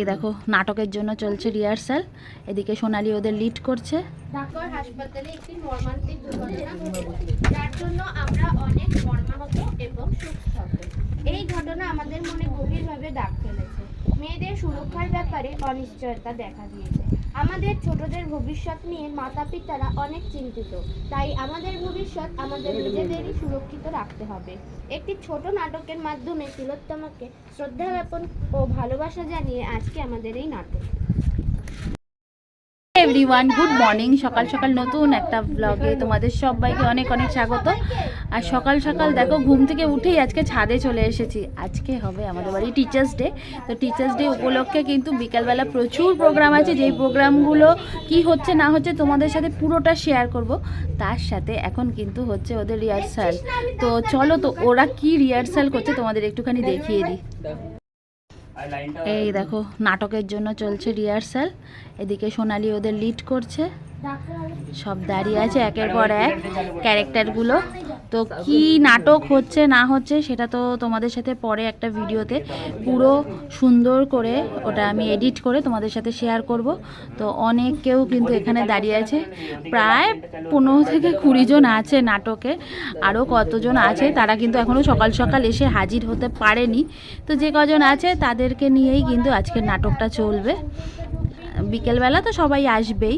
এই দেখো, নাটকের জন্য চলছে রিহার্সাল এদিকে সোনালি ওদের লিড করছে। যার জন্য আমরা অনেক এই ঘটনা আমাদের মনে গভীরভাবে দাগ ফেলেছে। মেয়েদের সুরক্ষার ব্যাপারে অনিশ্চয়তা দেখা দিয়েছে। আমাদের ছোটদের ভবিষ্যৎ নিয়ে মাতা পিতারা অনেক চিন্তিত। তাই আমাদের ভবিষ্যৎ আমাদের নিজেদেরই সুরক্ষিত রাখতে হবে। একটি ছোট নাটকের মাধ্যমে তিলোত্তমাকে শ্রদ্ধা জ্ঞাপন ও ভালোবাসা জানিয়ে আজকে আমাদের এই নাটক। এভরিওয়ান গুড মর্নিং সকাল সকাল নতুন একটা ব্লগে তোমাদের সবাইকে অনেক অনেক স্বাগত। আর সকাল সকাল দেখো, ঘুম থেকে উঠেই আজকে ছাদে চলে এসেছি। আজকে হবে আমাদের বাড়ি টিচার্স ডে তো টিচার্স ডে উপলক্ষে কিন্তু বিকালবেলা প্রচুর প্রোগ্রাম আছে। যেই প্রোগ্রামগুলো কি হচ্ছে, না হচ্ছে তোমাদের সাথে পুরোটা শেয়ার করব। তার সাথে এখন কিন্তু হচ্ছে ওদের রিহার্সাল তো চলো তো, ওরা কি রিহার্সাল করছে তোমাদের একটুখানি দেখিয়ে দিই। এই দেখো নাটকের জন্য চলছে রিহার্সাল এদিকে সোনালি ওদের লিড করছে। সব দাঁড়িয়ে আছে একের পর এক ক্যারেক্টারগুলো তো কি নাটক হচ্ছে, না হচ্ছে, সেটা তো তোমাদের সাথে পরে একটা ভিডিওতে। পুরো সুন্দর করে ওটা আমি এডিট করে তোমাদের সাথে শেয়ার করব। তো অনেক কেউ কিন্তু এখানে দাঁড়িয়ে আছে। প্রায় পনেরো থেকে কুড়ি জন আছে নাটকে। আরও কতজন আছে, তারা কিন্তু এখনও সকাল সকাল এসে হাজির হতে পারেনি। তো যে কজন আছে, তাদেরকে নিয়েই কিন্তু আজকের নাটকটা চলবে। বিকেলবেলা তো সবাই আসবেই।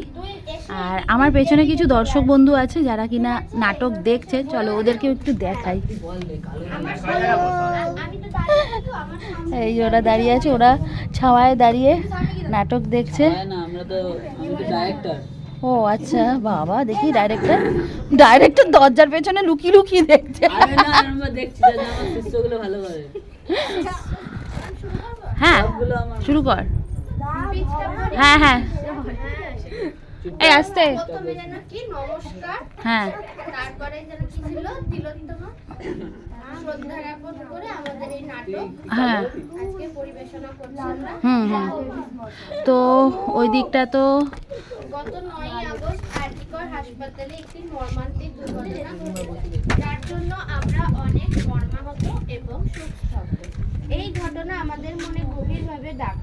আর আমার পেছনে কিছু দর্শক বন্ধু আছে যারা কিনা নাটক দেখছে চলো ওদেরকেও একটু দেখাই। এই ওরা দাঁড়িয়ে আছে ওরা ছাওয়ায় দাঁড়িয়ে নাটক দেখছে। ও আচ্ছা বাবা দেখি ডাইরেক্টর ডাইরেক্টর দরজার পেছনে লুকিয়ে লুকিয়ে দেখছে। হ্যাঁ শুরু কর। হ্যাঁ হ্যাঁ। এই হ্যাঁ। যেন কি আমাদের এই নাটক পরিবেশনা হুম হুম। তো ওই দিকটা তো গত আগস্ট হাসপাতালে একটি যার জন্য আমরা অনেক মর্মাহত এবং এই ঘটনা আমাদের মনে গভীরভাবে দাগ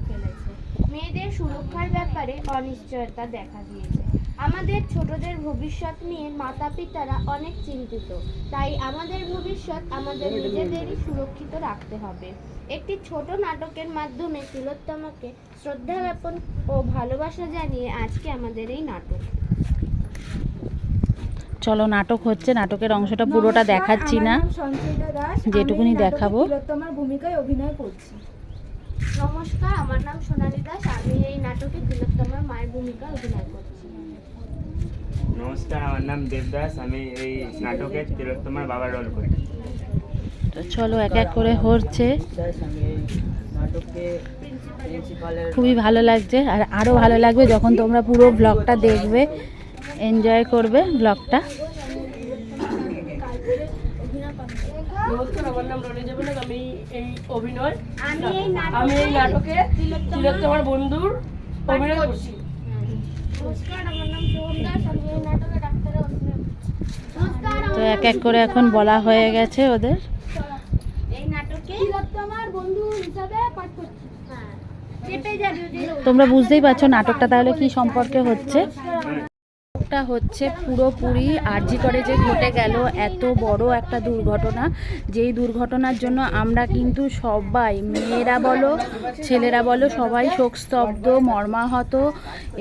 মেয়েদের সুরক্ষার ব্যাপারে অনিশ্চয়তা দেখা দিয়েছে। আমাদের ছোটদের ভবিষ্যৎ নিয়ে মাতা পিতারা অনেক চিন্তিত। তাই আমাদের ভবিষ্যৎ আমাদের নিজেদেরই সুরক্ষিত রাখতে হবে। একটি ছোট নাটকের মাধ্যমে তিলোত্তমাকে শ্রদ্ধা জ্ঞাপন ও ভালোবাসা জানিয়ে আজকে আমাদের এই নাটক। চলো নাটক হচ্ছে। নাটকের অংশটা পুরোটা দেখাচ্ছি না। যেটুকুনি দেখাবো। তোমার ভূমিকায় অভিনয় করছি। নমস্কার আমার নাম সোনালী দাস। আমি এই নাটকে তিলোত্তমার মায়ের ভূমিকা অভিনয় করছি। নমস্কার আমার নাম দেবদাস আমি এই নাটকে তিলোত্তমার বাবার রোল করি তো চলো এক এক করে হচ্ছে। খুবই ভালো লাগছে আর আরও ভালো লাগবে যখন তোমরা পুরো ব্লগটা দেখবে। এনজয় করবে ব্লগটা নমস্কার আমার নাম রনি আমি এই অভিনয় আমি এই নাটকে তিলোত্তমার বন্ধুর অভিনয় করছি। তো এক এক করে এখন বলা হয়ে গেছে ওদের। এই নাটকে তিলোত্তমার বন্ধু হিসাবে পাঠ করছি। হ্যাঁ তোমরা বুঝতেই পারছ নাটকটা তাহলে কি সম্পর্কে হচ্ছে? নাটকটা হচ্ছে পুরোপুরি আরজি করে যে ঘটে গেল, এত বড় একটা দুর্ঘটনা। যেই দুর্ঘটনার জন্য আমরা কিন্তু সবাই, মেয়েরা বলো, ছেলেরা বলো, সবাই শোকস্তব্ধ, মর্মাহত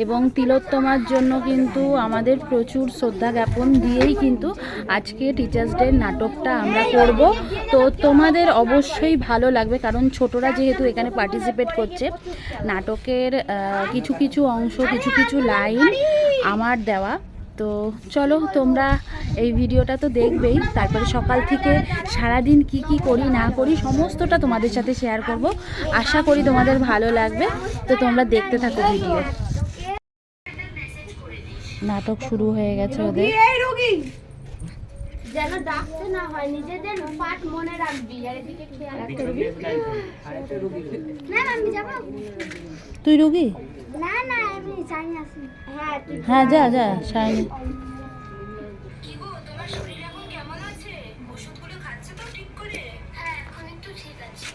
এবং তিলোত্তমার জন্য কিন্তু আমাদের প্রচুর শ্রদ্ধা জ্ঞাপন দিয়েই কিন্তু আজকে টিচার্স ডে নাটকটা আমরা করব। তো তোমাদের অবশ্যই ভালো লাগবে, কারণ ছোটরা যেহেতু এখানে পার্টিসিপেট করছে, নাটকের কিছু কিছু অংশ, কিছু কিছু লাইন আমার দেওয়া। তো চলো তোমরা এই ভিডিওটা তো দেখবেই। তারপরে সকাল থেকে সারাদিন কি কি করি না করি সমস্তটা তোমাদের সাথে শেয়ার করব। আশা করি তোমাদের ভালো লাগবে। তো তোমরা দেখতে থাকো ভিডিও। নাটক শুরু হয়ে গেছে ওদের। যেন ডাকতে না হয় নিজেদের পাঠ মনে রাখবি। আর এদিকে খেয়াল করবি না না, আমি যাব। তুই রুগী? হ্যাঁ হ্যাঁ যা যা শাইনি। হ্যাঁ এখন একটু ঠিক আছে।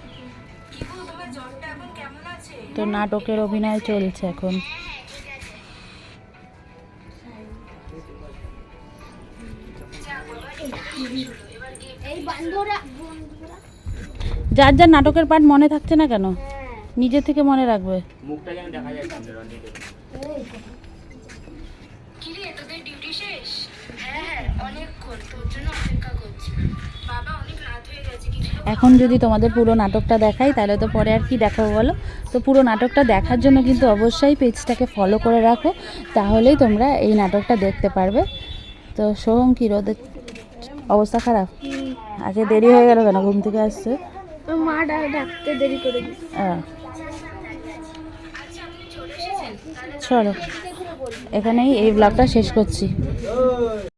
কি গো তোমার জ্বরটা এখন কেমন আছে? তো নাটকের অভিনয় চলছে এখন। বন্ধুরা যার যার নাটকের পাঠ মনে থাকছে না কেন? হ্যাঁ। নিজে থেকে মনে রাখবে। মুখটা যেন দেখা যাচ্ছে না রঞ্জিতের এখন যদি তোমাদের পুরো নাটকটা দেখাই তাহলে তো পরে আর কি দেখাবো বলো? তো পুরো নাটকটা দেখার জন্য কিন্তু অবশ্যই পেজটাকে ফলো করে রাখো তাহলেই তোমরা এই নাটকটা দেখতে পারবে। তো সোহম কি রোদের অবস্থা খারাপ? আজকে দেরি হয়ে গেল কেন? ঘুম থেকে আসছে? মা ডাকতে দেরি করে। চলো এখানেই এই ব্লগটা শেষ করছি।